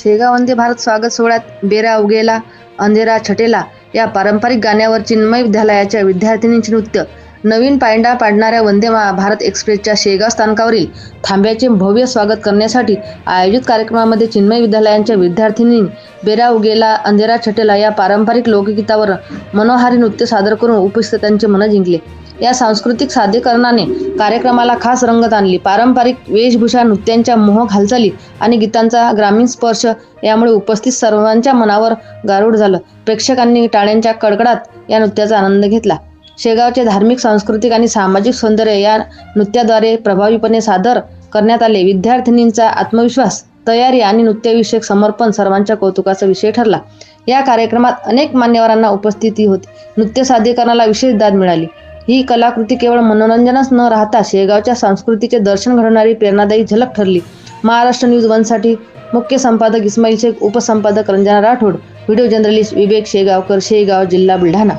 शेगाव वंदे भारत स्वागत सोहळ्यात बेरा उगेला अंधेरा छटेला. या पारंपरिक गाण्यावर चिन्मय विद्यालयाच्या विद्यार्थिनींचे नृत्य. नवीन पायंडा पाडणाऱ्या वंदे भारत एक्सप्रेसच्या शेगाव स्थानकावरील थांब्याचे भव्य स्वागत करण्यासाठी आयोजित कार्यक्रमामध्ये चिन्मय विद्यालयांच्या विद्यार्थिनी बेरा उगेला अंधेरा छटेला या पारंपरिक लोकगीतावर मनोहारी नृत्य सादर करून उपस्थितांचे मन जिंकले. या सांस्कृतिक सादरीकरणाने कार्यक्रमाला खास रंगत आणली. पारंपरिक वेशभूषा नृत्यांच्या मोहक हालचाली आणि गीतांचा ग्रामीण स्पर्श यामुळे उपस्थित सर्वांच्या मनावर गारूड झालं. प्रेक्षकांनी टाळ्यांच्या कडकडात या नृत्याचा आनंद घेतला. शेगावचे धार्मिक सांस्कृतिक आणि सामाजिक सौंदर्य या नृत्याद्वारे प्रभावीपणे सादर करण्यात आले. विद्यार्थिनींचा आत्मविश्वास तयारी आणि नृत्यविषयक समर्पण सर्वांच्या कौतुकाचा विषय ठरला. या कार्यक्रमात अनेक मान्यवरांना उपस्थिती होती. नृत्य सादरीकरणाला विशेष दाद मिळाली. ही कलाकृती केवळ मनोरंजनच न राहता शेगावच्या संस्कृतीचे दर्शन घडवणारी प्रेरणादायी झलक ठरली. महाराष्ट्र न्यूज वनसाठी मुख्य संपादक इस्माईल शेख उपसंपादक रंजना राठोड व्हिडिओ जर्नलिस्ट विवेक शेगावकर शेगाव जिल्हा बुलढाणा.